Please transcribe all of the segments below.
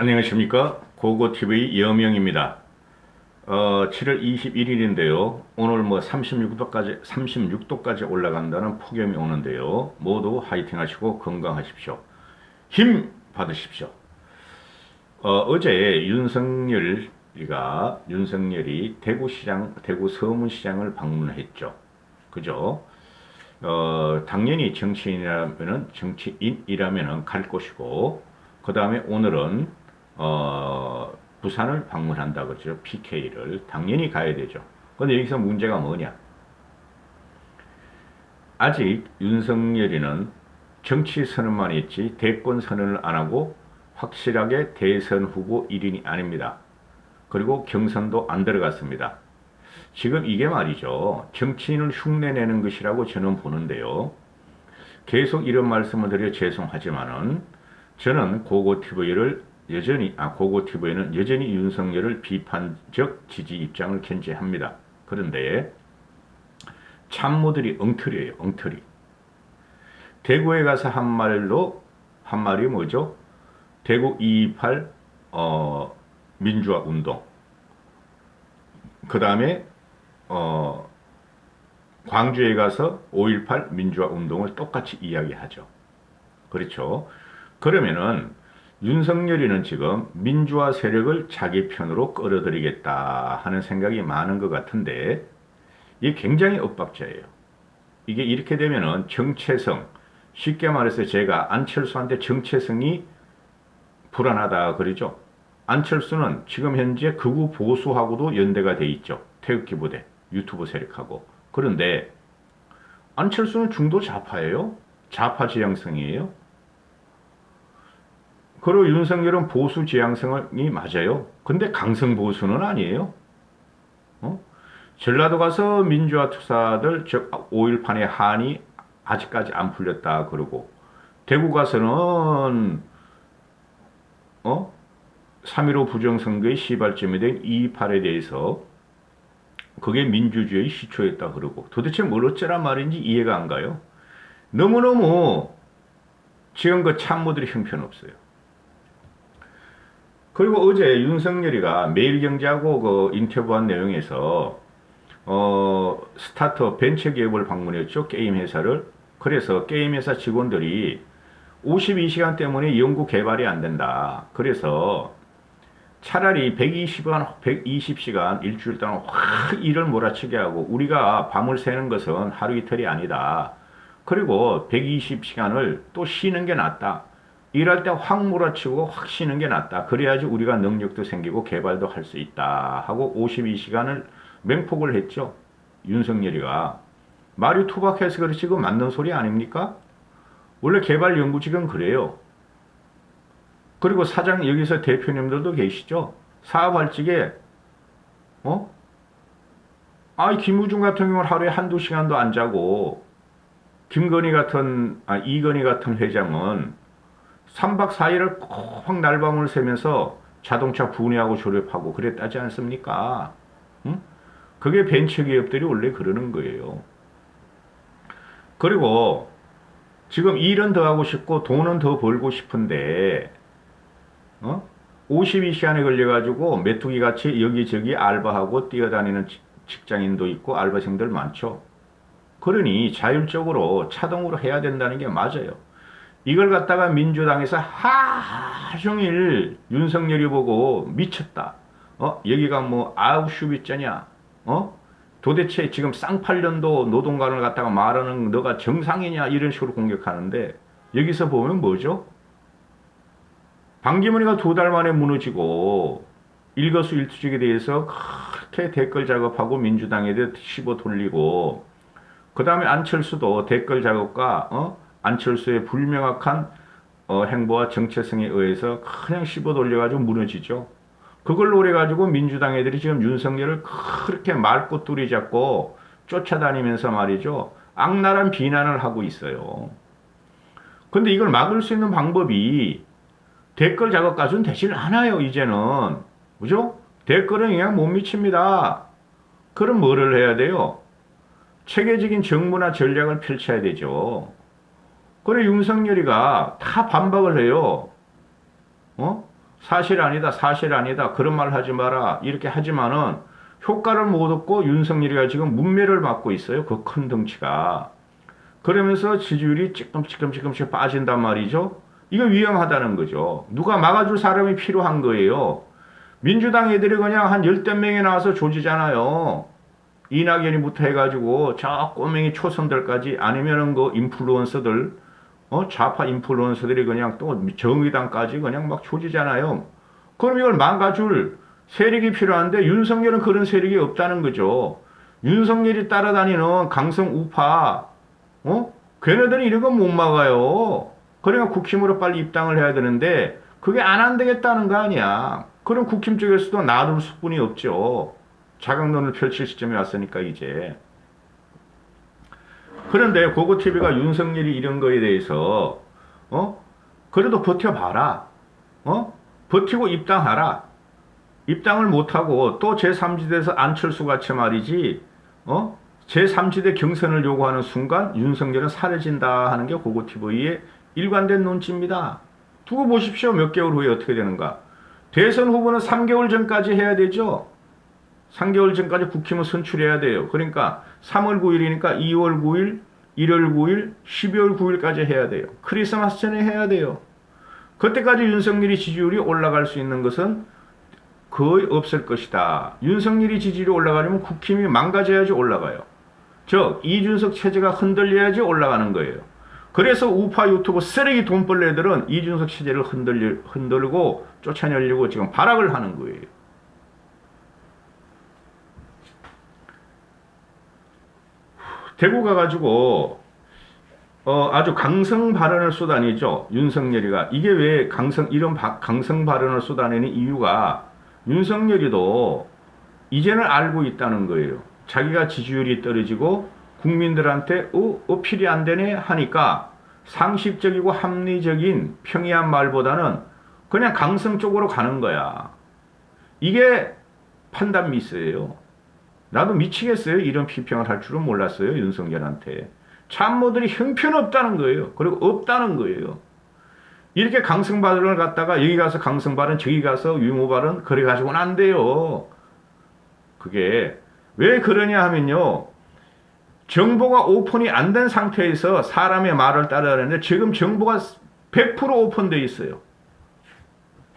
안녕하십니까? 고고TV 여명입니다. 어, 7월 21일인데요. 오늘 뭐 36도까지 36도까지 올라간다는 폭염이 오는데요. 모두 화이팅 하시고 건강하십시오. 힘 받으십시오. 어, 어제 윤석열이가 윤석열이 대구시장 대구 서문시장을 방문했죠. 그죠? 어, 당연히 정치인이라면은 정치인이라면은 갈 곳이고 그 다음에 오늘은 어, 부산을 방문한다 그러죠 PK를 당연히 가야 되죠. 근데 여기서 문제가 뭐냐? 아직 윤석열이는 정치 선언만 했지 대권 선언을 안 하고 확실하게 대선 후보 1인이 아닙니다. 그리고 경선도 안 들어갔습니다. 지금 이게 말이죠. 정치인을 흉내내는 것이라고 저는 보는데요. 계속 이런 말씀을 드려 죄송하지만은 저는 고고TV를 여전히 아 고고TV는 여전히 윤석열을 비판적 지지 입장을 견지합니다. 그런데 참모들이 엉터리예요. 엉터리. 대구에 가서 한 말로 한 말이 뭐죠? 대구 228 어, 민주화 운동. 그 다음에 어, 광주에 가서 5.18 민주화 운동을 똑같이 이야기하죠. 그렇죠. 그러면은 윤석열이는 지금 민주화 세력을 자기 편으로 끌어들이겠다 하는 생각이 많은 것 같은데 이게 굉장히 엇박자예요. 이게 이렇게 되면은 정체성, 쉽게 말해서 제가 안철수한테 정체성이 불안하다 그러죠. 안철수는 지금 현재 극우 보수하고도 연대가 돼 있죠. 태극기 부대, 유튜브 세력하고. 그런데 안철수는 중도 좌파예요. 좌파 지향성이에요. 그리고 윤석열은 보수 지향성이 맞아요. 근데 강성 보수는 아니에요. 어? 전라도 가서 민주화 투사들 즉 5.18의 한이 아직까지 안 풀렸다 그러고 대구 가서는 어? 3.15 부정선거의 시발점이 된 2.28에 대해서 그게 민주주의의 시초였다 그러고 도대체 뭘 어쩌란 말인지 이해가 안 가요. 너무너무 지금 그 참모들이 형편없어요. 그리고 어제 윤석열이가 매일경제하고 그 인터뷰한 내용에서 어 스타트업 벤처 기업을 방문했죠 게임 회사를 그래서 게임 회사 직원들이 52시간 때문에 연구 개발이 안 된다. 그래서 차라리 120시간, 120시간 일주일 동안 확 일을 몰아치게 하고 우리가 밤을 새는 것은 하루 이틀이 아니다. 그리고 120시간을 또 쉬는 게 낫다. 일할 때확 몰아치고 확 쉬는 게 낫다. 그래야지 우리가 능력도 생기고 개발도 할 수 있다. 하고 52시간을 맹폭을 했죠. 윤석열이가. 말이 투박해서 그렇지 그 맞는 소리 아닙니까? 원래 개발 연구직은 그래요. 그리고 사장 여기서 대표님들도 계시죠. 사업할 적에 어? 아, 김우중 같은 경우는 하루에 한두 시간도 안 자고 김건희 같은 아, 이건희 같은 회장은 3박 4일을 꼭 날밤을 새면서 자동차 분해하고 조립하고 그랬다지 않습니까? 응? 그게 벤처 기업들이 원래 그러는 거예요. 그리고 지금 일은 더 하고 싶고 돈은 더 벌고 싶은데 어? 52시간에 걸려가지고 메뚜기 같이 여기저기 알바하고 뛰어다니는 직장인도 있고 알바생들 많죠. 그러니 자율적으로 차동으로 해야 된다는 게 맞아요. 이걸 갖다가 민주당에서 하루 종일 윤석열이 보고 미쳤다. 어? 여기가 뭐 아우슈비츠냐? 어? 도대체 지금 쌍팔년도 노동관을 갖다가 말하는 너가 정상이냐? 이런 식으로 공격하는데 여기서 보면 뭐죠? 방기문이가 두 달 만에 무너지고 일거수일투족에 대해서 그렇게 댓글 작업하고 민주당에 대해 씹어 돌리고 그 다음에 안철수도 댓글 작업과 어? 안철수의 불명확한 어, 행보와 정체성에 의해서 그냥 씹어 돌려가지고 무너지죠. 그걸 노려가지고 민주당 애들이 지금 윤석열을 그렇게 말꼬투리 잡고 쫓아다니면서 말이죠. 악랄한 비난을 하고 있어요. 근데 이걸 막을 수 있는 방법이 댓글 작업 가수는 되질 않아요, 이제는. 그죠? 댓글은 그냥 못 미칩니다. 그럼 뭐를 해야 돼요? 체계적인 정부나 전략을 펼쳐야 되죠. 그래, 윤석열이가 다 반박을 해요. 어? 사실 아니다, 사실 아니다, 그런 말 하지 마라. 이렇게 하지만은 효과를 못 얻고 윤석열이가 지금 문매를 맞고 있어요. 그 큰 덩치가. 그러면서 지지율이 찌끔찌끔찌끔씩 빠진단 말이죠. 이거 위험하다는 거죠. 누가 막아줄 사람이 필요한 거예요. 민주당 애들이 그냥 한 열댓 명이 나와서 조지잖아요. 이낙연이부터 해가지고 저 꼬맹이 초선들까지 아니면은 그 인플루언서들 어 좌파 인플루언서들이 그냥 또 정의당까지 그냥 막 조지잖아요. 그럼 이걸 망가줄 세력이 필요한데 윤석열은 그런 세력이 없다는 거죠. 윤석열이 따라다니는 강성 우파 어 걔네들이 이런 건 못 막아요. 그러니까 국힘으로 빨리 입당을 해야 되는데 그게 안 안 되겠다는 거 아니야. 그럼 국힘 쪽에서도 놔둘 수뿐이 없죠. 자강론을 펼칠 시점이 왔으니까 이제. 그런데 고고TV가 윤석열이 이런 거에 대해서 어 그래도 버텨봐라. 어 버티고 입당하라. 입당을 못하고 또 제3지대에서 안철수 같이 말이지 어 제3지대 경선을 요구하는 순간 윤석열은 사라진다 하는 게 고고TV의 일관된 논지입니다. 두고 보십시오. 몇 개월 후에 어떻게 되는가. 대선 후보는 3개월 전까지 해야 되죠. 3개월 전까지 국힘을 선출해야 돼요. 그러니까 3월 9일이니까 2월 9일, 1월 9일, 12월 9일까지 해야 돼요. 크리스마스 전에 해야 돼요. 그때까지 윤석열이 지지율이 올라갈 수 있는 것은 거의 없을 것이다. 윤석열이 지지율이 올라가려면 국힘이 망가져야지 올라가요. 즉 이준석 체제가 흔들려야지 올라가는 거예요. 그래서 우파 유튜브 쓰레기 돈벌레들은 이준석 체제를 흔들리, 흔들고 쫓아내려고 지금 발악을 하는 거예요. 대구 가가지고 어, 아주 강성 발언을 쏟아내죠. 윤석열이가. 이게 왜 강성, 이런 바, 강성 발언을 쏟아내는 이유가 윤석열이도 이제는 알고 있다는 거예요. 자기가 지지율이 떨어지고 국민들한테 어, 어필이 안 되네 하니까 상식적이고 합리적인 평이한 말보다는 그냥 강성 쪽으로 가는 거야. 이게 판단 미스예요. 나도 미치겠어요. 이런批평을 할 줄은 몰랐어요. 윤석열한테. 참모들이 형편없다는 거예요. 그리고 없다는 거예요. 이렇게 강성 발언을 갖다가 여기 가서 강성 발언, 저기 가서 유모 발언 그래 가지고는 안 돼요. 그게 왜 그러냐 하면요. 정보가 오픈이 안 된 상태에서 사람의 말을 따라하는데 지금 정보가 100% 오픈되어 있어요.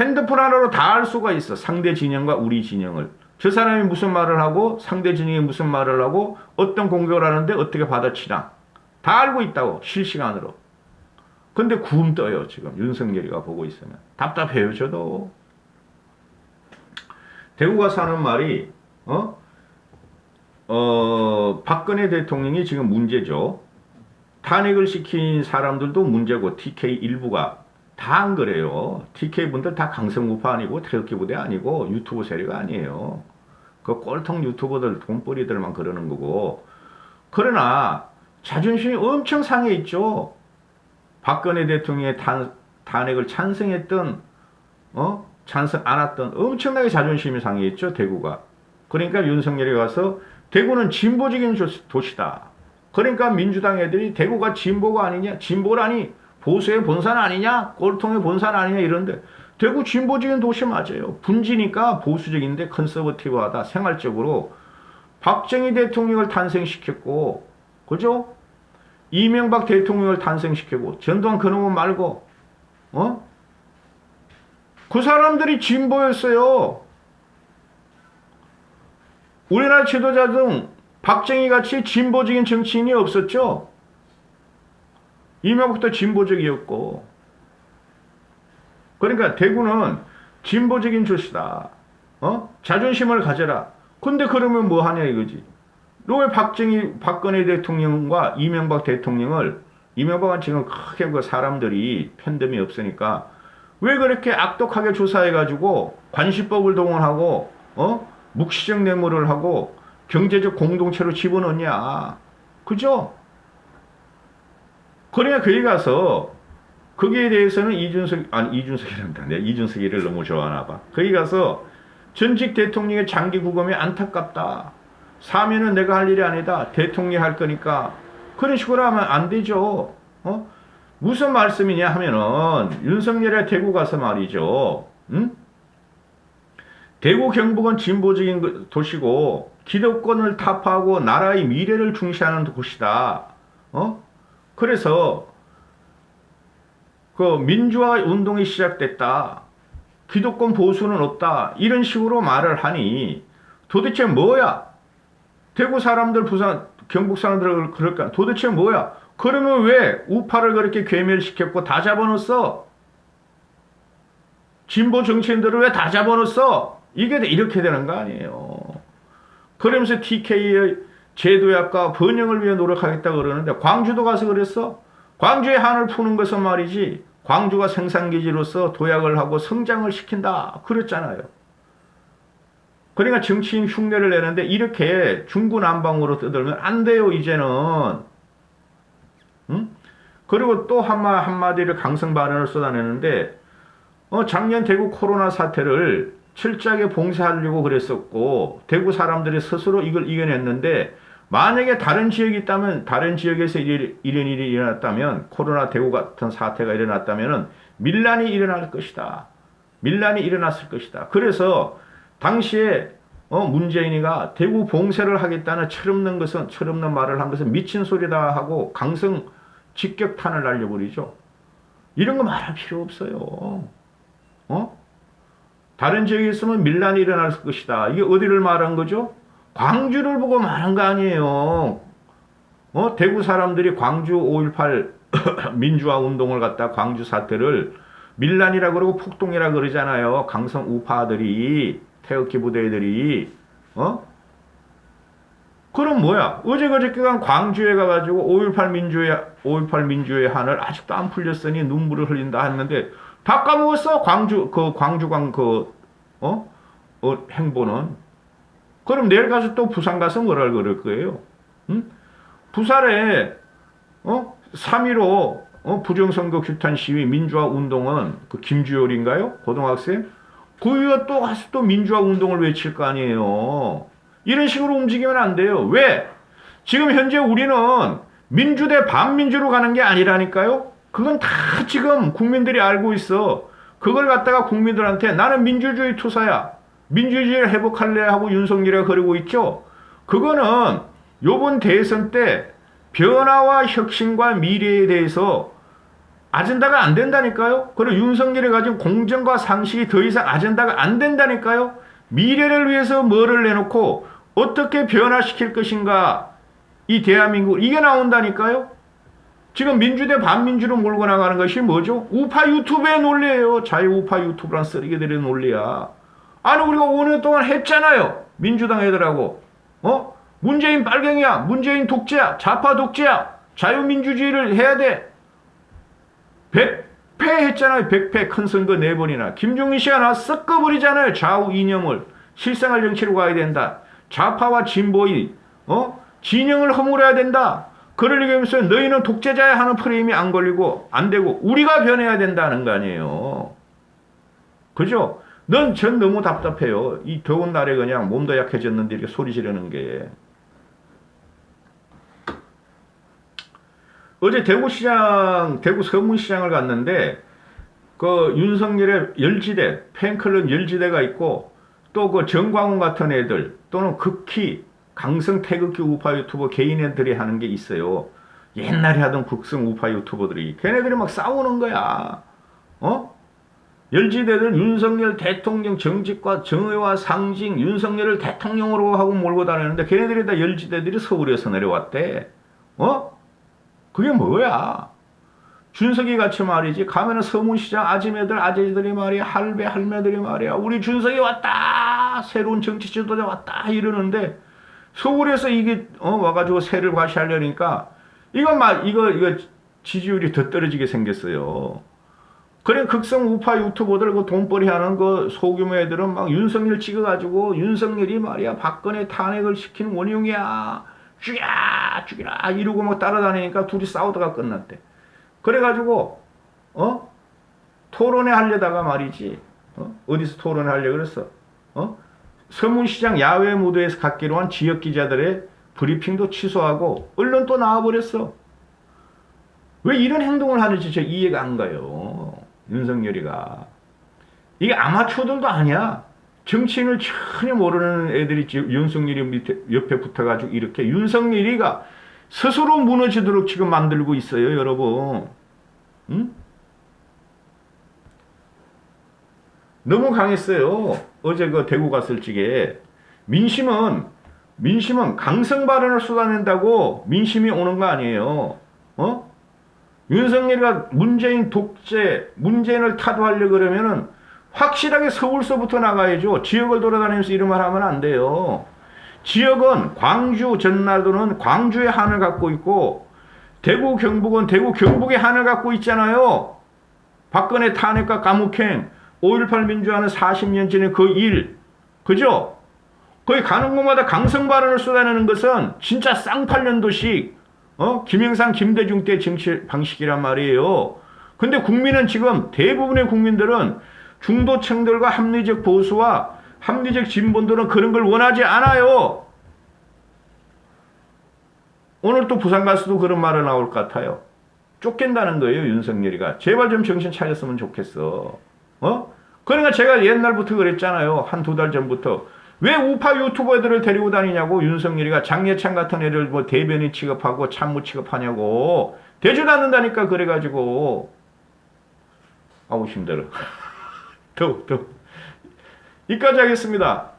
핸드폰 하나로 다 알 수가 있어. 상대 진영과 우리 진영을. 저 사람이 무슨 말을 하고 상대 진영이 무슨 말을 하고 어떤 공격을 하는데 어떻게 받아치나. 다 알고 있다고 실시간으로. 근데 구음 떠요 지금 윤석열이가 보고 있으면. 답답해요 저도. 대구가 사는 말이 어? 어, 박근혜 대통령이 지금 문제죠. 탄핵을 시킨 사람들도 문제고 TK 일부가 다 안 그래요. TK 분들 다 강성우파 아니고 태극기 부대 아니고 유튜브 세력 아니에요. 그 꼴통 유튜버들 돈벌이들만 그러는 거고. 그러나 자존심이 엄청 상해 있죠. 박근혜 대통령의 탄, 탄핵을 찬성했던 어 찬성 안 했던 엄청나게 자존심이 상해 있죠 대구가. 그러니까 윤석열이 와서 대구는 진보적인 도시다. 그러니까 민주당 애들이 대구가 진보가 아니냐, 진보라니 보수의 본산 아니냐, 꼴통의 본산 아니냐 이런데 대구 진보적인 도시 맞아요. 분지니까 보수적인데 컨서버티브하다. 생활적으로 박정희 대통령을 탄생시켰고, 그죠? 이명박 대통령을 탄생시키고 전두환 그놈은 말고, 어? 그 사람들이 진보였어요. 우리나라 지도자 중 박정희 같이 진보적인 정치인이 없었죠. 이명박도 진보적이었고. 그러니까 대구는 진보적인 조시다. 어? 자존심을 가져라. 근데 그러면 뭐 하냐 이거지. 너왜 박정희, 박근혜 대통령과 이명박 대통령을 이명박은 지금 크게 그 사람들이 팬덤이 없으니까 왜 그렇게 악독하게 조사해가지고 관시법을 동원하고 어? 묵시적 뇌물을 하고 경제적 공동체로 집어넣냐. 그죠? 그러니까 거기 가서 거기에 대해서는 이준석 아니 이준석이란다. 내가 이준석이를 너무 좋아하나 봐. 거기 가서 전직 대통령의 장기 구금이 안타깝다. 사면은 내가 할 일이 아니다. 대통령이 할 거니까 그런 식으로 하면 안 되죠. 어? 무슨 말씀이냐 하면은 윤석열의 대구 가서 말이죠. 응? 대구 경북은 진보적인 그 도시고 기득권을 타파하고 나라의 미래를 중시하는 곳이다. 어? 그래서 그 민주화 운동이 시작됐다. 기득권 보수는 없다. 이런 식으로 말을 하니 도대체 뭐야? 대구 사람들, 부산, 경북 사람들 그럴까? 도대체 뭐야? 그러면 왜 우파를 그렇게 괴멸시켰고 다 잡아넣었어? 진보 정치인들을 왜 다 잡아넣었어? 이게 이렇게 되는 거 아니에요. 그러면서 TK의 제도약과 번영을 위해 노력하겠다 그러는데 광주도 가서 그랬어. 광주의 한을 푸는 것은 말이지 광주가 생산기지로서 도약을 하고 성장을 시킨다 그랬잖아요. 그러니까 정치인 흉내를 내는데 이렇게 중구난방으로 떠들면 안 돼요 이제는. 응? 그리고 또 한마 한마디를 강성 발언을 쏟아내는데 어, 작년 대구 코로나 사태를 철저하게 봉쇄하려고 그랬었고 대구 사람들이 스스로 이걸 이겨냈는데 만약에 다른 지역이 있다면 다른 지역에서 일, 이런 일이 일어났다면 코로나 대구 같은 사태가 일어났다면 밀란이 일어날 것이다. 밀란이 일어났을 것이다. 그래서 당시에 어, 문재인이가 대구 봉쇄를 하겠다는 철없는 것은 철없는 말을 한 것은 미친 소리다 하고 강성 직격탄을 날려버리죠. 이런 거 말할 필요 없어요. 어? 다른 지역에 있으면 밀란이 일어날 것이다. 이게 어디를 말한 거죠? 광주를 보고 말한 거 아니에요. 어? 대구 사람들이 광주 5.18 민주화 운동을 갖다 광주 사태를 밀란이라 그러고 폭동이라 그러잖아요. 강성 우파들이 태극기 부대들이 어? 그럼 뭐야? 어제 그저께간 광주에 가가지고 5.18 민주의 5.18 민주의 한을 아직도 안 풀렸으니 눈물을 흘린다 했는데 다 까먹었어 광주 그 광주광 그 어? 어 행보는 그럼 내일 가서 또 부산 가서 뭐라 그럴 거예요? 응? 부산에 어 3.15 어? 부정선거 규탄 시위 민주화 운동은 그 김주열인가요? 고등학생? 그이가 또 가서 또 민주화 운동을 외칠 거 아니에요. 이런 식으로 움직이면 안 돼요. 왜? 지금 현재 우리는 민주 대 반민주로 가는 게 아니라니까요. 그건 다 지금 국민들이 알고 있어. 그걸 갖다가 국민들한테 나는 민주주의 투사야. 민주주의를 회복할래 하고 윤석열이가 그러고 있죠. 그거는 요번 대선 때 변화와 혁신과 미래에 대해서 아젠다가 안 된다니까요. 그리고 윤석열이 가진 공정과 상식이 더 이상 아젠다가 안 된다니까요. 미래를 위해서 뭐를 내놓고 어떻게 변화시킬 것인가 이 대한민국 이게 나온다니까요. 지금 민주 대 반민주로 몰고 나가는 것이 뭐죠? 우파 유튜브의 논리예요. 자유 우파 유튜브란 쓰레기들의 논리야. 아니 우리가 5년 동안 했잖아요. 민주당 애들하고. 어? 문재인 빨갱이야. 문재인 독재야. 좌파 독재야. 자유민주주의를 해야 돼. 백패 했잖아요. 백패 큰 선거 네 번이나. 김종인 씨가 나 섞어버리잖아요. 좌우 이념을. 실생활 정치로 가야 된다. 좌파와 진보의 어? 진영을 허물어야 된다. 그러려고 하면서 너희는 독재자야 하는 프레임이 안 걸리고 안 되고 우리가 변해야 된다는 거 아니에요. 그죠? 넌 전 너무 답답해요. 이 더운 날에 그냥 몸도 약해졌는데 이렇게 소리 지르는 게. 어제 대구시장, 대구 서문시장을 갔는데 그 윤석열의 열지대, 팬클럽 열지대가 있고 또 그 정광훈 같은 애들 또는 극히 강성 태극기 우파 유튜버 개인 애들이 하는 게 있어요. 옛날에 하던 국성 우파 유튜버들이 걔네들이 막 싸우는 거야. 어? 열지대들 윤석열 대통령 정직과 정의와 상징 윤석열을 대통령으로 하고 몰고 다니는데 걔네들이 다 열지대들이 서울에서 내려왔대. 어? 그게 뭐야? 준석이 같이 말이지 가면은 서문시장 아줌매들 아재들이 말이야 할배 할매들이 말이야 우리 준석이 왔다 새로운 정치 지도자 왔다 이러는데 서울에서 이게 어 와가지고 세를 과시하려니까 이건 막 이거 이거 지지율이 더 떨어지게 생겼어요. 그래 극성 우파 유튜버들 그 돈벌이 하는 그 소규모 애들은 막 윤석열 찍어가지고 윤석열이 말이야 박근혜 탄핵을 시키는 원흉이야 죽여 죽이라 이러고 막 따라다니니까 둘이 싸우다가 끝났대. 그래가지고 어 토론회 하려다가 말이지 어? 어디서 토론회 하려 그랬어 어 서문시장 야외 무대에서 갖기로 한 지역 기자들의 브리핑도 취소하고 언론 또 나와버렸어. 왜 이런 행동을 하는지 저 이해가 안 가요. 윤석열이가. 이게 아마추어들도 아니야. 정치인을 전혀 모르는 애들이 윤석열이 밑에 옆에 붙어가지고 이렇게 윤석열이가 스스로 무너지도록 지금 만들고 있어요, 여러분. 응? 너무 강했어요. 어제 그 대구 갔을 적에 민심은 민심은 강성 발언을 쏟아낸다고 민심이 오는 거 아니에요. 어? 윤석열이가 문재인 독재, 문재인을 타도하려 그러면은 확실하게 서울서부터 나가야죠. 지역을 돌아다니면서 이런 말 하면 안 돼요. 지역은 광주, 전라도는 광주의 한을 갖고 있고 대구, 경북은 대구, 경북의 한을 갖고 있잖아요. 박근혜 탄핵과 감옥행, 5.18 민주화는 40년 전에 그 일, 그죠? 거기 가는 곳마다 강성 발언을 쏟아내는 것은 진짜 쌍팔년도식, 어? 김영삼, 김대중 때 정치 방식이란 말이에요. 근데 국민은 지금 대부분의 국민들은 중도층들과 합리적 보수와 합리적 진본들은 그런 걸 원하지 않아요. 오늘 또 부산 가서도 그런 말을 나올 것 같아요. 쫓긴다는 거예요, 윤석열이가. 제발 좀 정신 차렸으면 좋겠어. 어? 그러니까 제가 옛날부터 그랬잖아요. 한 두 달 전부터. 왜 우파 유튜버들을 데리고 다니냐고 윤석열이가 장예찬 같은 애를 뭐 대변인 취급하고 참모 취급하냐고. 대주도 않는다니까 그래가지고. 아우 힘들어. 더워. 이까지 하겠습니다.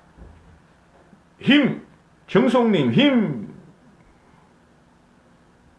힘 정성님 힘